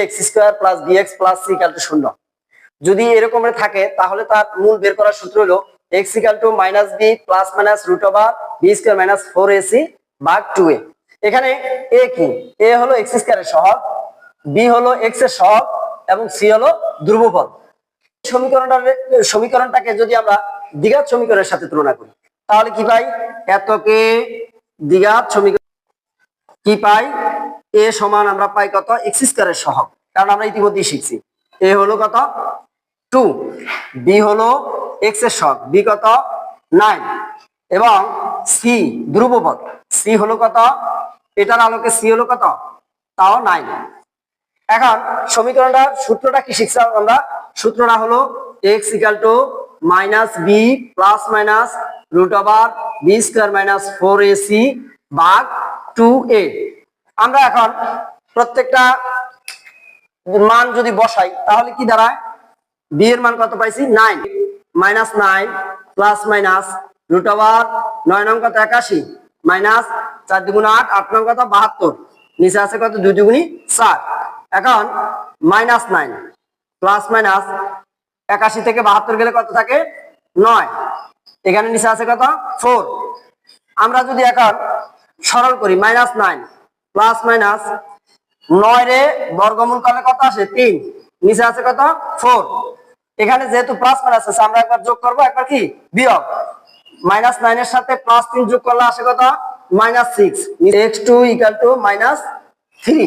X square শূন্য। যদি এরকম থাকে, তাহলে তার মূল বের করার সূত্র হলো X equal to minus B plus minus root over B square minus four A C ভাগ টু এ এখানে এ কি? এ হলো এক্স স্কোয়ারের সহগ বি হলো এক্সের সহগ, এবং সি হলো ধ্রুবপদ সমীকরণটা সমীকরণটাকে যদি আমরা দ্বিঘাত সমীকরণের সাথে তুলনা করি, তাহলে কি পাই? এতকে দ্বিঘাত সমীকরণ কি পাই? এ সমান আমরা পাই কত? এক্স স্কোয়ারের সহগ। কারণ আমরা ইতিমধ্যেই শিখছি। এ হলো কত? টু বি হলো এক্সের সহগ। বি কত? নাইন এবং সি ধ্রুবপদ। সি হলো কত? এটার আলোকে সি হলো কত? তাও নাইন এখন সমীকরণটার সূত্রটা কি শিখছি আমরা? সূত্রটা হলো X equal to minus B plus minus root over B square minus four A C ভাগ টু এ আমরা এখন প্রত্যেকটা মান যদি বসাই, তাহলে কি দাঁড়ায়? বি এর মান কত পাইছি? Nine minus nine plus minus root over নয় নং কত? একাশি। মাইনাস চার দুগুণ আট আট নং কত? বাহাত্তর। নিচে আছে কত? দুই দুগুণি চার। এখন মাইনাস নাইন প্লাস মাইনাস একাশি থেকে বাহাত্তর গেলে কত থাকে? নয়। এখানে নিচে আছে কত? ফোর আমরা যদি এখন সরল করি মাইনাস নাইন প্লাস মাইনাস নয় রে বর্গমূল করলে কত আসে? তিন। নিচে আছে কত? ফোর। এখানে যেহেতু প্লাস মাইনাস আছে, আমরা একবার যোগ করব, একবার কি? বিয়োগ। মাইনাস নাইনের সাথে প্লাস তিন যোগ করলে আসে কত? Minus six X two equal to minus three